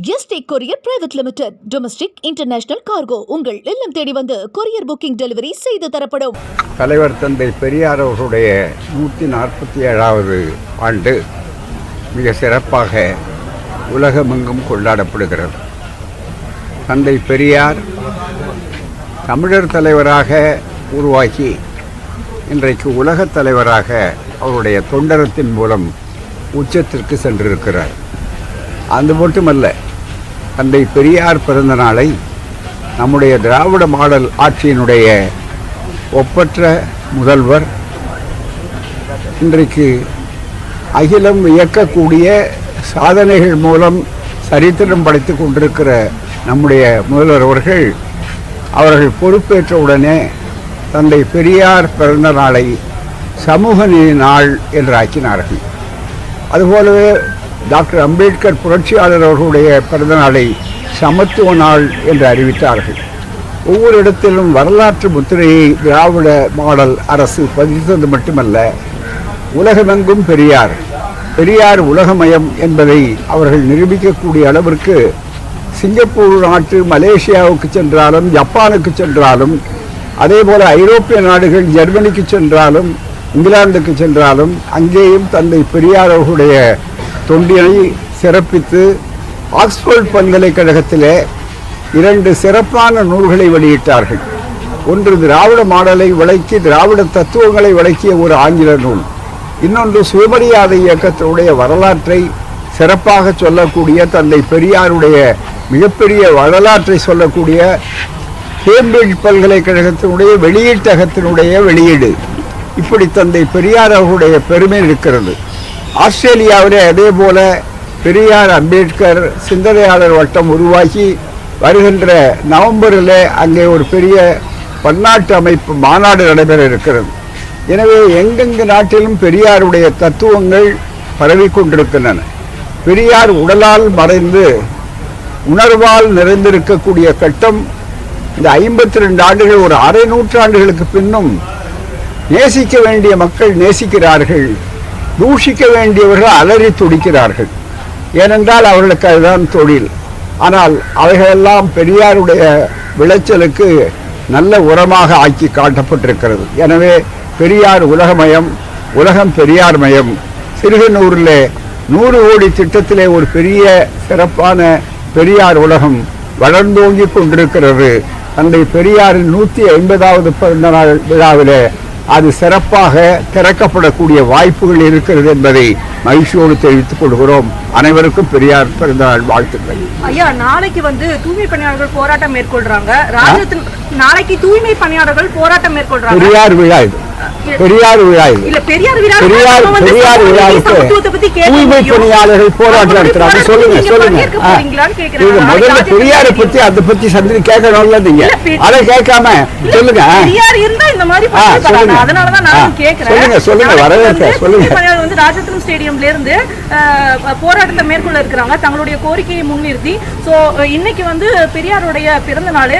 ST courier private limited. Domestic international cargo உங்கள் இல்லம் தேடி வந்து கொரியர் புக்கிங் டெலிவரி செய்து தரப்படும். தலைவர் தந்தை பெரியார் அவர்களுடைய நூற்றி நாற்பத்தி ஏழாவது ஆண்டு மிக சிறப்பாக உலகமெங்கும் கொண்டாடப்படுகிறது. தந்தை பெரியார் தமிழர் தலைவராக உருவாக்கி இன்றைக்கு உலகத் தலைவராக அவருடைய தொண்டரத்தின் மூலம் உச்சத்திற்கு சென்றிருக்கிறார். அது மட்டுமல்ல தந்தை பெரியார் பிறந்த நாளை நம்முடைய திராவிட மாடல் ஆட்சியினுடைய ஒப்பற்ற முதல்வர் இன்றைக்கு அகிலம் இயக்கக்கூடிய சாதனைகள் மூலம் சரித்திரம் படைத்துக் கொண்டிருக்கிற நம்முடைய முதல்வர் அவர்கள் அவர்கள் பொறுப்பேற்ற உடனே தந்தை பெரியார் பிறந்த நாளை சமூக நீதி நாள் என்று ஆக்கினார்கள். அதுபோலவே டாக்டர் அம்பேத்கர் புரட்சியாளர் அவர்களுடைய பிறந்த நாளை சமத்துவ நாள் என்று அறிவித்தார்கள். ஒவ்வொரு இடத்திலும் வரலாற்று முத்திரையை திராவிட மாடல் அரசு பதித்தது மட்டுமல்ல உலகமெங்கும் பெரியார் பெரியார் உலகமயம் என்பதை அவர்கள் நிரூபிக்கக்கூடிய அளவிற்கு சிங்கப்பூர் நாட்டு மலேசியாவுக்கு சென்றாலும் ஜப்பானுக்கு சென்றாலும் அதே போல் ஐரோப்பிய நாடுகள் ஜெர்மனிக்கு சென்றாலும் இங்கிலாந்துக்கு சென்றாலும் அங்கேயும் தந்தை பெரியார் அவர்களுடைய தொண்டினை சிறப்பித்து ஆக்ஸ்போர்ட் பல்கலைக்கழகத்திலே இரண்டு சிறப்பான நூல்களை வெளியிட்டார்கள். ஒன்று திராவிட மாடலை விளக்கி திராவிட தத்துவங்களை விளக்கிய ஒரு ஆங்கில நூல். இன்னொன்று சுயமரியாதை இயக்கத்தினுடைய வரலாற்றை சிறப்பாக சொல்லக்கூடிய தந்தை பெரியாருடைய மிகப்பெரிய வரலாற்றை சொல்லக்கூடிய கேம்பிரிட்ஜ் பல்கலைக்கழகத்தினுடைய வெளியீட்டகத்தினுடைய வெளியீடு. இப்படி தந்தை பெரியார் அவர்களுடைய பெருமை இருக்கிறது. ஆஸ்திரேலியாவிலே அதே போல பெரியார் அம்பேத்கர் சிந்தனையாளர் வட்டம் உருவாக்கி வருகின்ற நவம்பரில் அங்கே ஒரு பெரிய பன்னாட்டு அமைப்பு மாநாடு நடைபெற இருக்கிறது. எனவே எங்கெங்கு நாட்டிலும் பெரியாருடைய தத்துவங்கள் பரவி கொண்டிருக்கின்றன. பெரியார் உடலால் மறைந்து உணர்வால் நிறைந்திருக்கக்கூடிய கட்டம் இந்த ஐம்பத்தி ரெண்டு ஆண்டுகள் ஒரு அரை நூற்றாண்டுகளுக்கு பின்னும் நேசிக்க வேண்டிய மக்கள் நேசிக்கிறார்கள். தூஷிக்க வேண்டியவர்கள் அலறி துடிக்கிறார்கள். ஏனென்றால் அவர்களுக்கு அதுதான் தொழில். ஆனால் அவைகளெல்லாம் பெரியாருடைய விளைச்சலுக்கு நல்ல உரமாக ஆக்கி காட்டப்பட்டிருக்கிறது. எனவே பெரியார் உலகமயம் உலகம் பெரியார் மயம். சிறுகனூரில் நூறு கோடி திட்டத்திலே ஒரு பெரிய சிறப்பான பெரியார் உலகம் வளர்ந்தோங்கி கொண்டிருக்கிறது. அன்றைய பெரியாரின் நூற்றி ஐம்பதாவது பிறந்த நாள் விழாவிலே அது சிறப்பாக திறக்கப்படக்கூடிய வாய்ப்புகள் இருக்கிறது என்பதை மகிழ்ச்சியோடு தெரிவித்துக் கொள்கிறோம். அனைவருக்கும் பெரியார் பிறந்தநாள் வாழ்த்துக்கள். ஐயா நாளைக்கு வந்து தூய்மை பணியாளர்கள் போராட்டம் மேற்கொள்றாங்க. ராஜத்தின் நாளைக்கு தூய்மை பணியாளர்கள் போராட்டம் மேற்கொள்றாங்க. பெரியார் விழா இது. பெரியார் விழா இல்ல பெரியார் விழா பெரியார் விழாவுக்கு தூய்மை. பணியாளர்கள் போராட்டம் நடத்துறாங்க சொல்லுங்க நீங்க சொல்லுங்க முதல்ல பெரியாரை பத்தி அதை பத்தி சந்திரி கேட்கணும்ல நீங்க அதை கேட்காம சொல்லுங்க. பெரியார் இருந்தா இந்த மாதிரி. சொல்லுங்க. அதனாலதான் ஆ, நானும் கேக்குறேன். சொல்லுங்க, சொல்லுங்க, வந்து சொல்லுங்க. வந்து ராஜரத்னம் ஸ்டேடியம்ல இருந்து போராட்டத்தை மேற்கொள்ள இருக்கிறாங்க தங்களுடைய கோரிக்கையை முன்னிறுத்தி சோ இன்னைக்கு வந்து பெரியாருடைய பிறந்த நாள்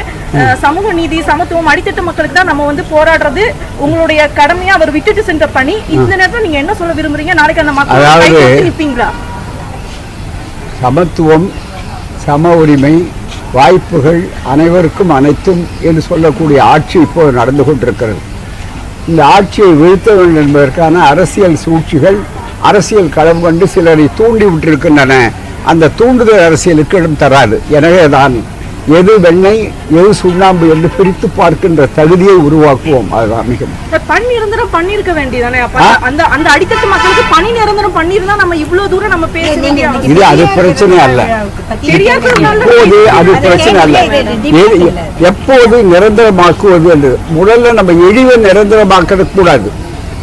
சமூக நீதி சமத்துவம் அடித்தட்டு மக்களுக்கு தான் நம்ம வந்து போராடுறது. உங்களுடைய கடமையா அவர் விட்டுட்டு சென்ற பணி. இந்த நேரத்துல நீங்க என்ன சொல்ல விரும்புறீங்க? நாளைக்கு அந்த மக்கள் நிப்பீங்களா? சமத்துவம் சம உரிமை வாய்ப்புகள் அனைவருக்கும் அனைத்தும் என்று சொல்லக்கூடிய ஆட்சி இப்போது நடந்து கொண்டிருக்கிறது. இந்த ஆட்சியை வீழ்த்த வேண்டும் என்பதற்கான அரசியல் சூழ்ச்சிகள் அரசியல் களம் கொண்டு சிலரை தூண்டி விட்டிருக்கின்றன. அந்த தூண்டுதல் அரசியலுக்கு இடம் தராது. எனவே தான் எது வெண்ணெய் எது சுண்ணாம்பு என்று பிரித்து பார்க்கின்ற தகுதியை உருவாக்குவோம். அதுதான் மிக இந்த பணி நிரந்தரம் பண்ணிருக்க வேண்டியதானே? அந்த அந்த அடித்தட்டு மக்களுக்கு பணி நிரந்தரம் பண்ணிருந்தா நம்ம இவ்வளவு தூரம் நம்ம பேச வேண்டிய இது அது பிரச்சனை அல்ல. எப்போது அது பிரச்சனை அல்ல? எது- எப்போது நிரந்தரமாக்குவது என்று முதல்ல நம்ம இழிவை நிரந்தரமாக்க கூடாது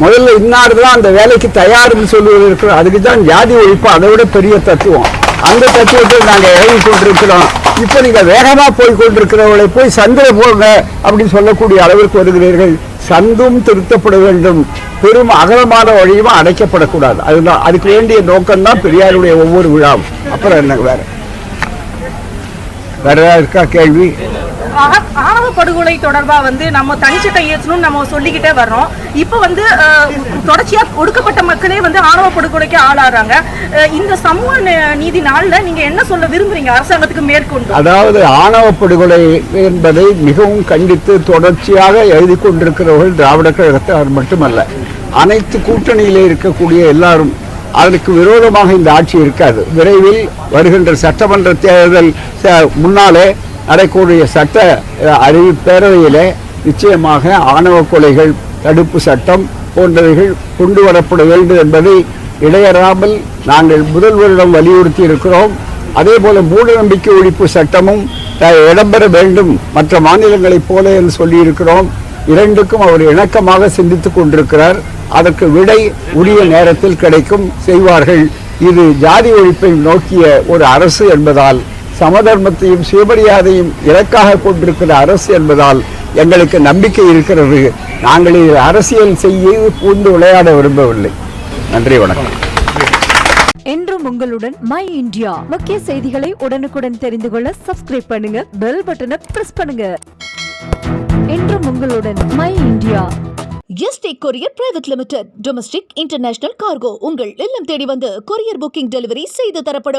முதல்ல இன்னார்தான் அந்த வேலைக்கு தயார்னு சொல்லுவது இருக்கிறோம். அதுக்கு தான் ஜாதி ஒழிப்பு அதை விட பெரிய தத்துவம். அந்த தத்துவத்தை நாங்கள் எழுதி கொண்டிருக்கிறோம் இப்போ நீங்க வேகமா போய் கொண்டிருக்கிறவர்களை போய் சந்திர போங்க அப்படின்னு சொல்லக்கூடிய அளவிற்கு வருகிறீர்கள். சந்தும் திருத்தப்பட வேண்டும். பெரும் அகலமான வழியும் அடைக்கப்படக்கூடாது அதுதான் அதுக்கு வேண்டிய நோக்கம் தான் பெரியாருடைய ஒவ்வொரு விழாவும். அப்புறம் என்ன வேற? வேற ஏதாவது இருக்கா கேள்வி? ஆணவ படுகொலை தொடர்பாக வந்து நம்ம தனிச்சட்டை இயற்றணும்னு நம்ம சொல்லிக்கிட்டே வர்றோம். இப்போ வந்து தொடர்ச்சியாக தொடர்ச்சியா ஒடுக்கப்பட்ட மக்களே வந்து ஆணவ படுகொலைக்கு ஆளாறாங்க இந்த சமூக நீதி நாளில் நீங்க என்ன சொல்ல விரும்புறீங்க அரசாங்கத்துக்கு மேற்கொண்டு? அதாவது ஆணவ படுகொலை என்பதை மிகவும் கண்டித்து தொடர்ச்சியாக எழுதி கொண்டிருக்கிறவர்கள் திராவிட கழகத்தார் மட்டுமல்ல அனைத்து கூட்டணியிலே இருக்கக்கூடிய எல்லாரும் அதற்கு விரோதமாக இந்த ஆட்சி இருக்காது. விரைவில் வருகின்ற சட்டமன்ற தேர்தல் ச- முன்னாலே நடக்கூடிய சட்ட அறிவி பேரவையிலே நிச்சயமாக ஆணவ கொலைகள் தடுப்பு சட்டம் போன்றவைகள் கொண்டு வரப்பட வேண்டும் என்பதை இடையறாமல் நாங்கள் முதல்வரிடம் வலியுறுத்தி இருக்கிறோம். அதே போல மூட நம்பிக்கை ஒழிப்பு சட்டமும் இடம்பெற வேண்டும். மற்ற மாநிலங்களைப் போல என்று சொல்லியிருக்கிறோம். இரண்டுக்கும் அவர் இணக்கமாக சிந்தித்துக் கொண்டிருக்கிறார். அதற்கு விடை உரிய நேரத்தில் கிடைக்கும் செய்வார்கள். இது ஜாதி ஒழிப்பை நோக்கிய ஒரு அரசு என்பதால் சமதர்மத்தையும் சுயமரியாதையும் இலக்காக கொண்டிருக்கிற அரசு என்பதால் எங்களுக்கு நம்பிக்கை இருக்கிறது. நாங்கள் இதில் அரசியல் செய்ய பூந்து விளையாட விரும்பவில்லை. நன்றி வணக்கம். என்றும் உங்களுடன் மை இந்தியா முக்கிய செய்திகளை உடனுக்குடன் தெரிந்து கொள்ள சப்ஸ்கிரைப் பண்ணுங்க பெல் பட்டனை பிரஸ் பண்ணுங்க. என்றும் உங்களுடன் my India ST courier private limited domestic international cargo உங்கள் இல்லம் தேடி வந்து கொரியர் புக்கிங் டெலிவரி செய்து தரப்படும்.